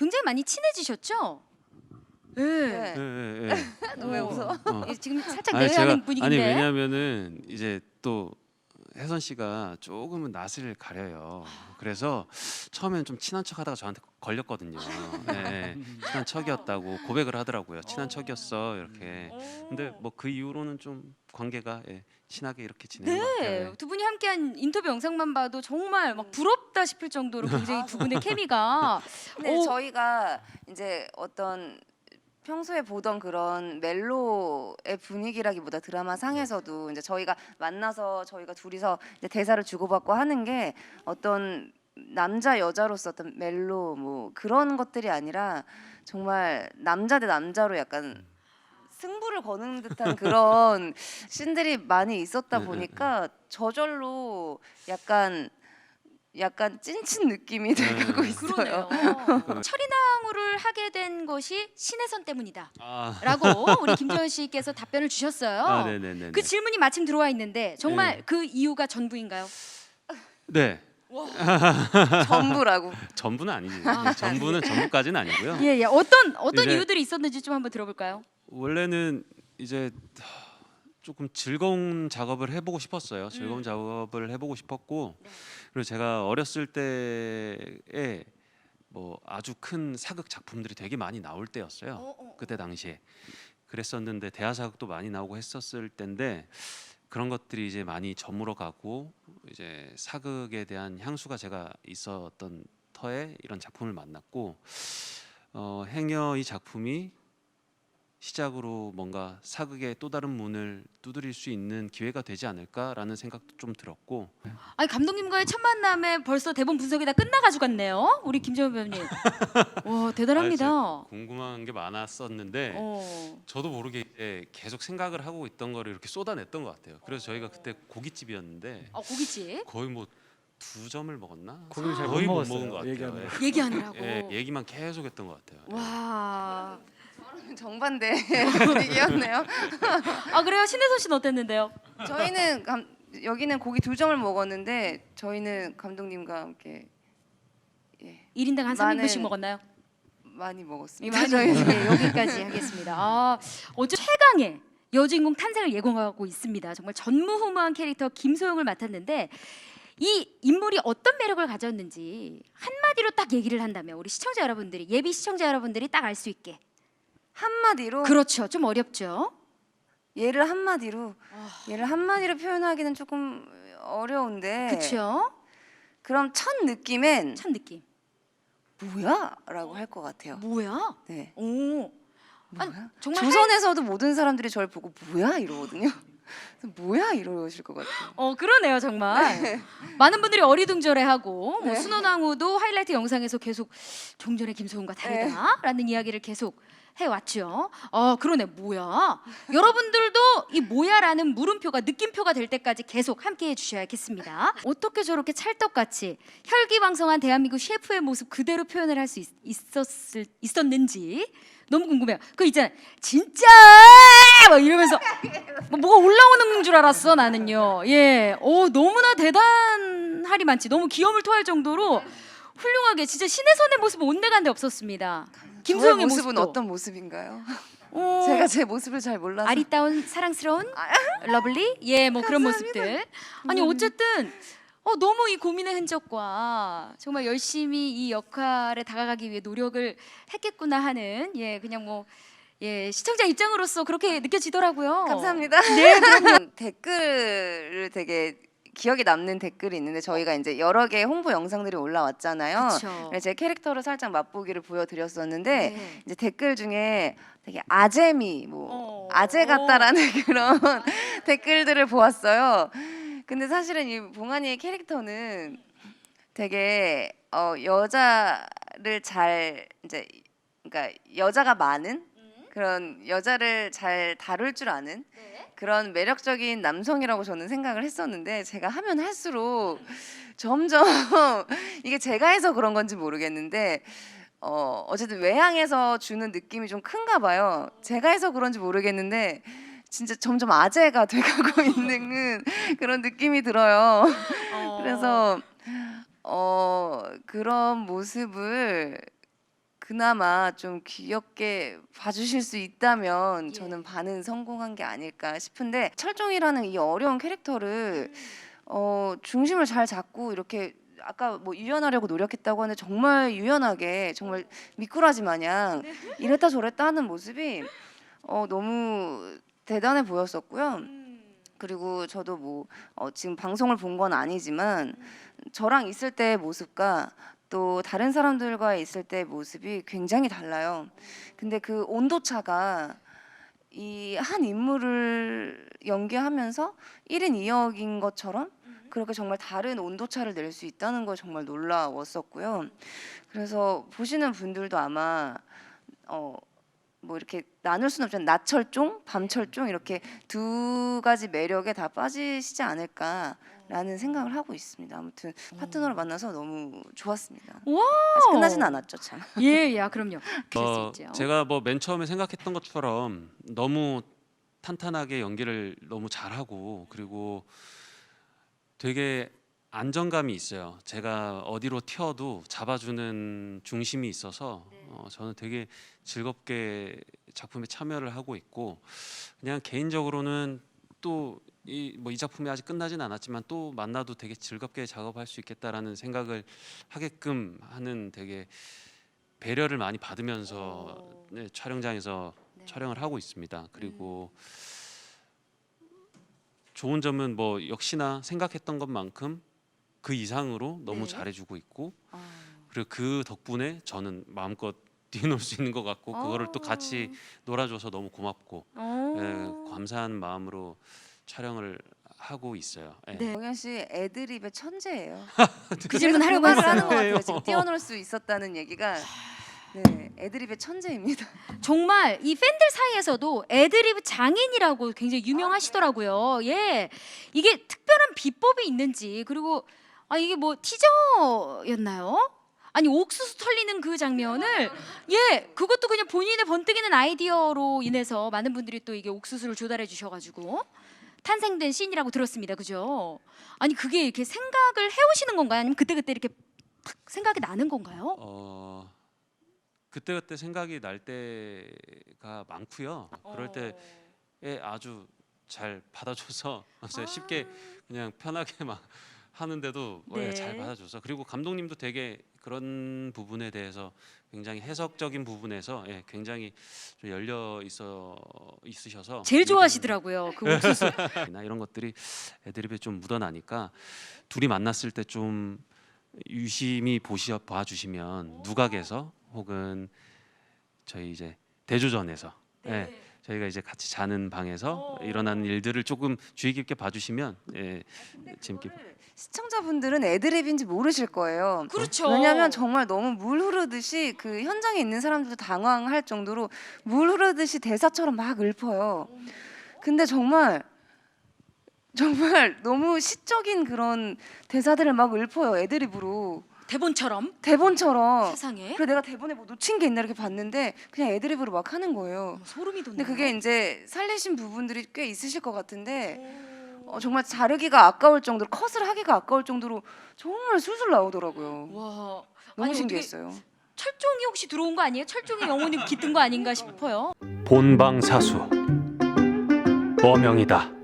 굉장히 많이 친해지셨죠? 네. 네. 예, 예, 예. 왜 웃어? 어. 예, 지금 살짝 아니 제가 분위기인데. 아니 왜냐면은 이제 또 혜선 씨가 조금은 낯을 가려요. 그래서 처음에는 좀 친한 척하다가 저한테 걸렸거든요. 네, 친한 척이었다고 고백을 하더라고요. 친한 척이었어 이렇게. 근데 뭐 그 이후로는 좀 관계가 예, 친하게 이렇게 지내는 것 같아요. 네, 네. 두 분이 함께한 인터뷰 영상만 봐도 정말 막 부럽다 싶을 정도로 굉장히 두 분의 케미가 근데 오. 저희가 이제 어떤 평소에 보던 그런 멜로의 분위기라기보다 드라마 상에서도 이제 저희가 만나서 저희가 둘이서 이제 대사를 주고받고 하는 게 어떤 남자 여자로서 어떤 멜로 뭐 그런 것들이 아니라 정말 남자 대 남자로 약간 승부를 거는 듯한 그런 씬들이 많이 있었다 네, 네, 보니까 저절로 약간 약간 찐친 느낌이 네, 돼가고 네. 있어요. 그러네요. 철인왕후를 하게 된 것이 신혜선 때문이다. 아, 라고 우리 김태현 씨께서 답변을 주셨어요. 아 네네네. 그 질문이 마침 들어와 있는데 정말 네. 그 이유가 전부인가요? 네. 전부라고. 전부는 아니지. 전부는 전부까지는 아니고요. 예, 예. 어떤 어떤 이제- 이유들이 있었는지 좀 한번 들어볼까요? 원래는 이제 조금 즐거운 작업을 해보고 싶었어요. 즐거운 음. 작업을 해보고 싶었고 네. 그리고 제가 어렸을 때에 뭐 아주 큰 사극 작품들이 되게 많이 나올 때였어요. 어, 어. 그때 당시에 그랬었는데 대하 사극도 많이 나오고 했었을 때인데 그런 것들이 이제 많이 저물어 가고 이제 사극에 대한 향수가 제가 있었던 터에 이런 작품을 만났고 어, 행여 이 작품이 시작으로 뭔가 사극의 또 다른 문을 두드릴 수 있는 기회가 되지 않을까라는 생각도 좀 들었고 아니 감독님과의 첫 만남에 벌써 대본 분석이 다 끝나가지고 갔네요. 우리 김정은 배우님. 와 대단합니다. 아, 궁금한 게 많았었는데 어. 저도 모르게 이제 계속 생각을 하고 있던 거를 이렇게 쏟아냈던 것 같아요. 그래서 저희가 그때 고깃집이었는데 어 고깃집 거의 뭐 두 점을 먹었나? 고기를 잘못 거의 못 먹었어요, 먹은 것 같아요. 얘기하느라. 예. 얘기하느라고. 예, 얘기만 계속 했던 것 같아요. 예. 와. 정반대 분위기였네요. 아 그래요? 신혜선 씨는 어땠는데요? 저희는 감, 여기는 고기 두 점을 먹었는데 저희는 감독님과 함께 예, 1인당 한 많은- 3인분씩 먹었나요? 많이 이 먹었습니다. 많이 저희 네, 여기까지 하겠습니다. 아, 어제 최강의 여주인공 탄생을 예고하고 있습니다. 정말 전무후무한 캐릭터 김소영을 맡았는데 이 인물이 어떤 매력을 가졌는지 한마디로 딱 얘기를 한다면 우리 시청자 여러분들이 예비 시청자 여러분들이 딱 알 수 있게 한마디로 그렇죠 좀 어렵죠 얘를 한마디로 아. 얘를 한마디로 표현하기는 조금 어려운데 그렇죠 그럼 첫 느낌엔 첫 느낌 뭐야?라고 할 것 같아요. 뭐야 네. 오 아니, 뭐야? 정말 조선에서도 모든 사람들이 저를 보고 뭐야 이러거든요. 뭐야 이러실 것 같아요. 어 그러네요 정말 많은 분들이 어리둥절해하고 뭐 네. 순원왕후도 하이라이트 영상에서 계속 종전의 김소은과 다르다라는 네. 이야기를 계속 해왔죠. 어 그러네 뭐야. 여러분들도 이 뭐야라는 물음표가 느낌표가 될 때까지 계속 함께 해 주셔야겠습니다. 어떻게 저렇게 찰떡같이 혈기왕성한 대한민국 셰프의 모습 그대로 표현을 할 수 있었을 있었는지 너무 궁금해요. 그 있잖아요. 진짜 막 이러면서 뭐 뭐가 올라오는 줄 알았어 나는요. 예, 오 너무나 대단하리 많지. 너무 기염을 토할 정도로 훌륭하게 진짜 신의 선의 모습은 온데간데 없었습니다. 저의 김소영의 모습은 모습도. 어떤 모습인가요? 어, 제가 제 모습을 잘 몰라서 아리따운 사랑스러운 러블리 예 뭐 그런 모습들 아니 어쨌든 어 너무 이 고민의 흔적과 정말 열심히 이 역할에 다가가기 위해 노력을 했겠구나 하는 예 그냥 뭐 예 시청자 입장으로서 그렇게 느껴지더라고요. 감사합니다. 네. 댓글을 되게 기억에 남는 댓글이 있는데 저희가 이제 여러 개의 홍보 영상들이 올라왔잖아요. 그래서 제 캐릭터를 살짝 맛보기를 보여드렸었는데 네. 이제 댓글 중에 되게 아재미 뭐 어. 아재 같다라는 그런 댓글들을 보았어요. 근데 사실은 이 봉환이의 캐릭터는 되게 어, 여자를 잘 이제 그러니까 여자가 많은 그런 여자를 잘 다룰 줄 아는 그런 매력적인 남성이라고 저는 생각을 했었는데 제가 하면 할수록 점점 이게 제가 해서 그런 건지 모르겠는데 어 어쨌든 외향에서 주는 느낌이 좀 큰가 봐요. 제가 해서 그런지 모르겠는데 진짜 점점 아재가 돼가고 있는 그런 느낌이 들어요. 어. 그래서 어 그런 모습을 그나마 좀 귀엽게 봐주실 수 있다면 예. 저는 반은 성공한 게 아닐까 싶은데 철종이라는 이 어려운 캐릭터를 어, 중심을 잘 잡고 이렇게 아까 뭐 유연하려고 노력했다고 하는데 정말 유연하게 정말 미꾸라지 마냥 이랬다 저랬다 하는 모습이 어, 너무 대단해 보였었고요. 그리고 저도 뭐 어, 지금 방송을 본 건 아니지만 저랑 있을 때의 모습과 또 다른 사람들과 있을 때의 모습이 굉장히 달라요. 근데 그 온도 차가 이 한 인물을 연기하면서 1인 2역인 것처럼 그렇게 정말 다른 온도 차를 낼 수 있다는 걸 정말 놀라웠었고요. 그래서 보시는 분들도 아마 어 뭐 이렇게 나눌 수는 없지만 낮철종, 밤철종 이렇게 두 가지 매력에 다 빠지시지 않을까 라는 생각을 하고 있습니다. 아무튼 파트너를 만나서 너무 좋았습니다. 와! 아직 끝나진 않았죠, 참. 예, 야, 그럼요. 그럴 어, 수 있죠. 제가 뭐 맨 처음에 생각했던 것처럼 너무 탄탄하게 연기를 너무 잘하고 그리고 되게 안정감이 있어요. 제가 어디로 튀어도 잡아주는 중심이 있어서 어, 저는 되게 즐겁게 작품에 참여를 하고 있고 그냥 개인적으로는 또 이 뭐 이 작품이 아직 끝나진 않았지만 또 만나도 되게 즐겁게 작업할 수 있겠다라는 생각을 하게끔 하는 되게 배려를 많이 받으면서 어. 네, 촬영장에서 네. 촬영을 하고 있습니다. 그리고 좋은 점은 뭐 역시나 생각했던 것만큼 그 이상으로 너무 네. 잘해주고 있고 아. 그리고 그 덕분에 저는 마음껏 뛰놀 수 있는 것 같고 그거를 또 같이 놀아줘서 너무 고맙고 어. 예, 감사한 마음으로 촬영을 하고 있어요. 예. 네. 정현 씨 애드립의 천재예요. 그 질문 하려고 하는 했어요. 것 같아요. 지금 뛰어놀 수 있었다는 얘기가 네, 애드립의 천재입니다. 정말 이 팬들 사이에서도 애드리브 장인이라고 굉장히 유명하시더라고요. 예, 이게 특별한 비법이 있는지 그리고 아 이게 뭐 티저였나요? 아니 옥수수 털리는 그 장면을 예 그것도 그냥 본인의 번뜩이는 아이디어로 인해서 많은 분들이 또 이게 옥수수를 조달해 주셔가지고 탄생된 씬이라고 들었습니다. 그죠? 아니 그게 이렇게 생각을 해오시는 건가요? 아니면 그때 그때 이렇게 탁 생각이 나는 건가요? 어 그때 그때 생각이 날 때가 많고요. 그럴 때에 아주 잘 받아줘서 그래서 쉽게 그냥 편하게 막 하는데도 예, 네. 잘 받아줘서 그리고 감독님도 되게 그런 부분에 대해서 굉장히 해석적인 부분에서 예, 굉장히 좀 열려 있어 있으셔서 제일 좋아하시더라고요. 그 옥수수. 나 이런 것들이 애드립에 좀 묻어나니까 둘이 만났을 때 좀 유심히 보시 봐주시면 누각에서 혹은 저희 이제 대조전에서 예, 저희가 이제 같이 자는 방에서 일어나는 일들을 조금 주의 깊게 봐주시면 예, 재밌게 시청자분들은 애드립인지 모르실 거예요. 그렇죠. 왜냐하면 정말 너무 물 흐르듯이 그 현장에 있는 사람들도 당황할 정도로 물 흐르듯이 대사처럼 막 읊어요. 근데 정말 정말 너무 시적인 그런 대사들을 막 읊어요 애드립으로 대본처럼 대본처럼. 세상에 그래 내가 대본에 뭐 놓친 게 있나 이렇게 봤는데 그냥 애드립으로 막 하는 거예요. 어머, 소름이 돋네. 근데 그게 이제 살리신 부분들이 꽤 있으실 것 같은데 어, 정말 자르기가 아까울 정도로 컷을 하기가 아까울 정도로 정말 술술 나오더라고요. 와 너무 아니, 어떻게 신기했어요. 철종이 혹시 들어온 거 아니에요? 철종이 영혼이 깃든 거 아닌가 싶어요. 본방사수 어명이다.